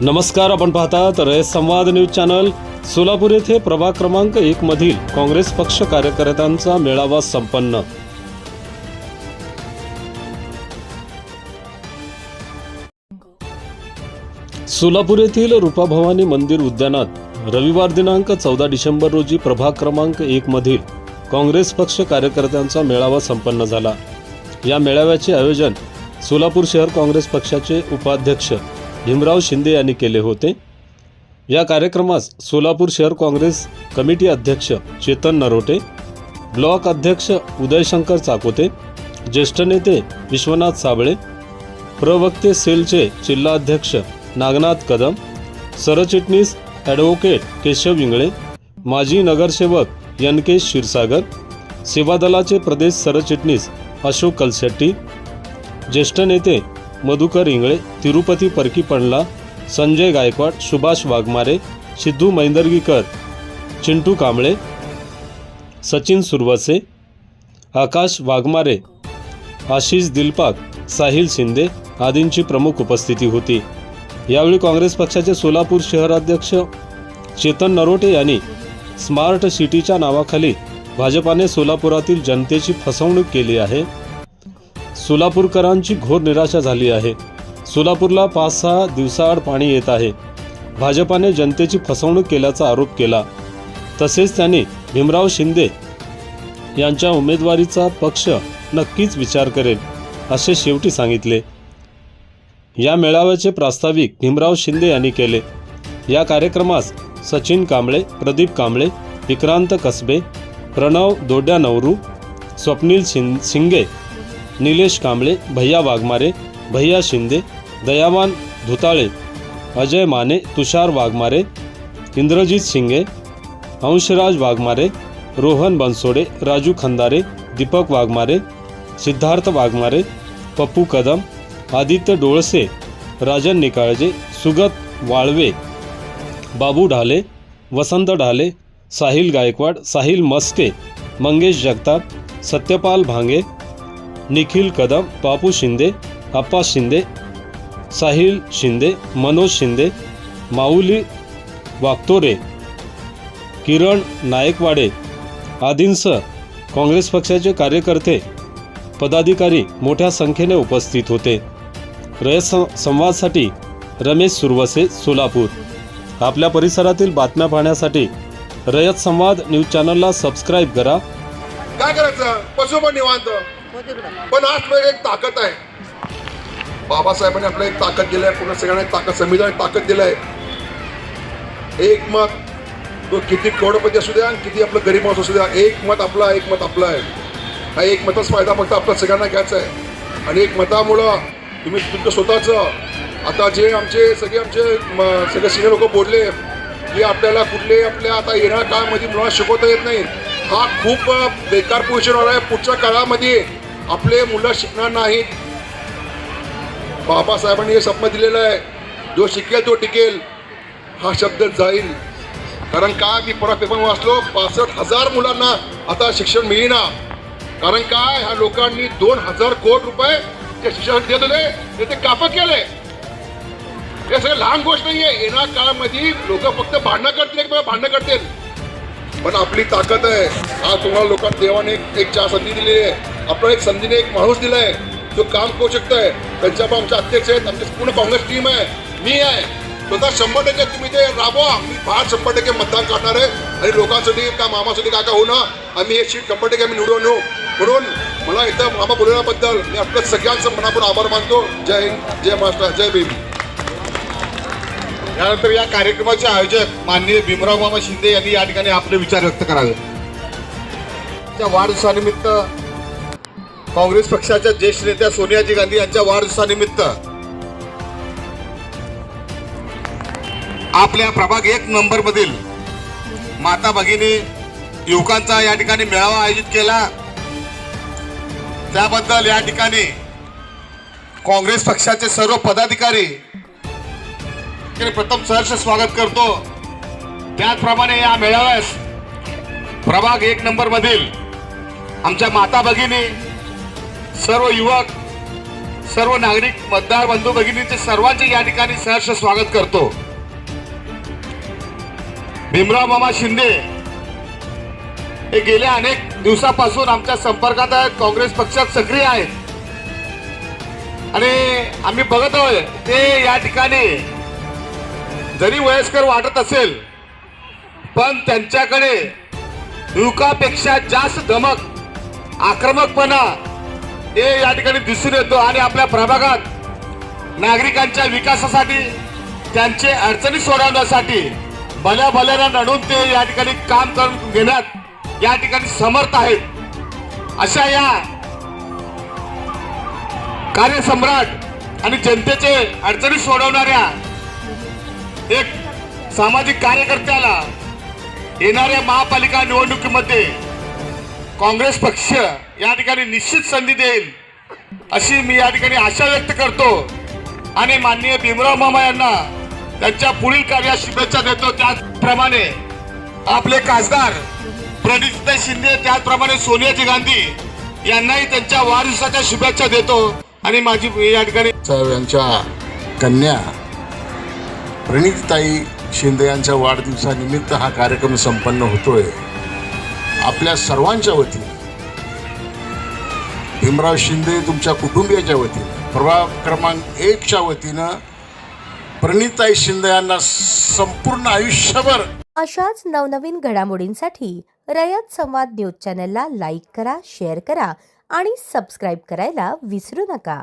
नमस्कार आपण पाहता तर संवाद न्यूज चॅनल सोलापूर येथे प्रभाग क्रमांक एक मधील काँग्रेस पक्ष कार्यकर्त्यांचा मेळावा संपन्न. सोलापूर येथील रूपाभवानी मंदिर उद्यानात रविवार दिनांक चौदा डिसेंबर रोजी प्रभाग क्रमांक एक मधील काँग्रेस पक्ष कार्यकर्त्यांचा मेळावा संपन्न झाला. या मेळाव्याचे आयोजन सोलापूर शहर काँग्रेस पक्षाचे उपाध्यक्ष भीमराव शिंदे यांनी केले होते. या कार्यक्रमास सोलापूर शहर काँग्रेस कमिटी अध्यक्ष चेतन नरोटे ब्लॉक अध्यक्ष उदयशंकर चाकोते ज्येष्ठ नेते विश्वनाथ साबळे प्रवक्ते सेलचे जिल्हाध्यक्ष नागनाथ कदम सरचिटणीस ॲडव्होकेट केशव इंगळे माजी नगरसेवक यनकेश क्षीरसागर सेवादलाचे प्रदेश सरचिटणीस अशोक कलशेट्टी ज्येष्ठ नेते मधुकर इंगळे तिरुपती परकी पंडला संजय गायकवाड सुभाष वाघमारे सिद्धू मैंदर्गीकर चिंटू कांबळे सचिन सुरवसे आकाश वाघमारे आशिष दिलपाक साहिल शिंदे आदींची प्रमुख उपस्थिती होती. यावेळी काँग्रेस पक्षाचे सोलापूर शहराध्यक्ष चेतन नरोटे यांनी स्मार्ट सिटीच्या नावाखाली भाजपाने सोलापुरातील जनतेची फसवणूक केली आहे. सोलापूरकरांची घोर निराशा झाली आहे. सोलापूरला पाच सहा दिवसाआड पाणी येत आहे. भाजपाने जनतेची फसवणूक केल्याचा आरोप केला. तसेच त्यांनी भीमराव शिंदे यांच्या उमेदवारीचा पक्ष नक्कीच विचार करेल असे शेवटी सांगितले. या मेळाव्याचे प्रास्ताविक भीमराव शिंदे यांनी केले. या कार्यक्रमास सचिन कांबळे प्रदीप कांबळे विक्रांत कसबे प्रणव दोड्या नवरू स्वप्नील शिं शिंगे निलेश कांबळे भैया वाघमारे भैया शिंदे दयावान धुताळे अजय माने तुषार वाघमारे इंद्रजित शिंगे अंशराज वाघमारे रोहन बनसोडे राजू खंदारे दीपक वाघमारे सिद्धार्थ वाघमारे पप्पू कदम आदित्य डोळसे राजन निकाळजे सुगत वाळवे बाबू ढाले वसंत ढाले साहिल गायकवाड साहिल मस्के मंगेश जगताप सत्यपाल भांगे निखिल कदम बापू शिंदे अप्पा शिंदे साहिल शिंदे मनोज शिंदे माऊली वागतोरे किरण नायकवाडे आदींसह काँग्रेस पक्षाचे कार्यकर्ते पदाधिकारी मोठ्या संख्येने उपस्थित होते. रयत सं- संवादसाठी रमेश सुरवसे सोलापूर. आपल्या परिसरातील बातम्या पाहण्यासाठी रयत संवाद न्यूज चॅनलला सबस्क्राईब करा. काय करायचं? पशुपण निवांत. पण आज एक ताकद आहे. बाबासाहेबांनी आपल्याला एक ताकद दिली आहे पूर्ण सगळ्यांना एक ताकद संविधान ताकद दिलाय. आहे एक मत तो किती करोडपती असू द्या आणि किती आपलं गरीब माणूस असू द्या एक मत आपला एक मत आपला आहे. हा एक मताच फायदा फक्त आपल्या सगळ्यांना घ्यायचा आहे. आणि एक मतामुळं तुम्ही तुमचं स्वतःचं आता जे आमचे सगळे आमचे सगळे सिनियर लोक बोलले की आपल्याला कुठले आपल्या आता येणाऱ्या काळामध्ये मुलांना शिकवता येत नाही. हा खूप बेकार पोझिशनवर आहे पुढच्या काळामध्ये. आपले मुलं शिकणार नाहीत. बाबासाहेबांनी हे स्वप्न दिलेलं आहे. जो शिकेल तो टिकेल. हा शब्द जाईल. कारण काय मी परत पेपर वाचलो? पासष्ट हजार मुलांना आता शिक्षण मिळेना. कारण काय? ह्या लोकांनी दोन हजार कोटी रुपये जे शिक्षण देत होते ते ते कापत केले हे सगळं लहान गोष्ट नाहीये. येणार काळामध्ये लोक फक्त भांडणं करतील किंवा भांडणं करतील. पण आपली ताकद आहे. आज तुम्हाला लोकांना देवाने एक एक चार संधी दिलेली आहे. आपल्याला एक संधीने एक माणूस दिलाय जो काम करू शकतोय. त्यांच्या पण आमचे अध्यक्ष आहेत आमची पूर्ण काँग्रेस टीम आहे. मी आहे. स्वतः शंभर टक्के तुम्ही ते राबवा मी फार शंभर टक्के मतदान करणार आहे. आणि लोकांसाठी का मामासाठी काय काय होणं आम्ही हे सीट शंभर टक्के आम्ही निवडून येऊ म्हणून मला इथं मामा बोलवण्याबद्दल मी आपल्या सगळ्यांचं मनापूर आभार मानतो. जय हिंद जय महाराष्ट्र जय भीम. यानंतर या कार्यक्रमाचे आयोजक माननीय भीमराव मामा शिंदे यांनी या ठिकाणी आपले विचार व्यक्त करावे. त्या वाढदिवसानिमित्त काँग्रेस पक्षाच्या ज्येष्ठ नेत्या सोनियाजी गांधी यांच्या वाढदिवसानिमित्त. आपल्या प्रभाग एक नंबर मधील माता भगिनी युवकांचा या ठिकाणी मेळावा आयोजित केला. त्याबद्दल या ठिकाणी काँग्रेस पक्षाचे सर्व पदाधिकारी प्रथम सहर्ष स्वागत करतो. त्याचप्रमाणे या मेळाव्यास प्रभाग एक नंबर मधील आमच्या माता भगिनी सर्व युवक सर्व नागरिक मतदार बंधू भगिनीचे सर्वांचे या ठिकाणी सहर्ष स्वागत करतो. भीमराव मामा शिंदे हे गेल्या अनेक दिवसापासून आमच्या संपर्कात आहेत काँग्रेस पक्षात सक्रिय आहेत. आणि आम्ही बघत आहोत ते या ठिकाणी जरी वयस्कर वाटत असेल पण त्यांच्याकडे युवकापेक्षा जास्त धमक आक्रमकपणा हे या ठिकाणी दिसून येतो आणि आपल्या प्रभागात नागरिकांच्या विकासासाठी त्यांचे अडचणी सोडवण्यासाठी भल्या भल्याला नडून ते या ठिकाणी काम करून घेण्यात या ठिकाणी समर्थ आहेत. अशा या कार्यसम्राट आणि जनतेचे अडचणी सोडवणाऱ्या एक सामाजिक कार्यकर्त्याला येणाऱ्या महापालिका निवडणुकीमध्ये काँग्रेस पक्ष या ठिकाणी निश्चित संधी देईल अशी मी या ठिकाणी आशा व्यक्त करतो. आणि माननीय भीमराव मामा यांना त्यांच्या पुढील कार्यात शुभेच्छा देतो. त्याचप्रमाणे आपले खासदार प्रणित शिंदे त्याचप्रमाणे सोनियाजी गांधी यांनाही त्यांच्या वाढदिवसाच्या शुभेच्छा देतो. आणि माझी या ठिकाणी साहेब यांच्या कन्या प्रणितताई शिंदे यांच्या वाढदिवसानिमित्त हा कार्यक्रम संपन्न होतोय. आपल्या सर्वांच्या वतीने. भीमराव शिंदे तुमच्या कुटुंबियाच्या वतीने. प्रभाग क्रमांक एकच्या वतीनं प्रणिताई शिंदे यांना संपूर्ण आयुष्यभर अशाच नवनवीन घडामोडींसाठी रयत संवाद न्यूज चॅनलला लाईक करा शेअर करा आणि सबस्क्राईब करायला विसरू नका.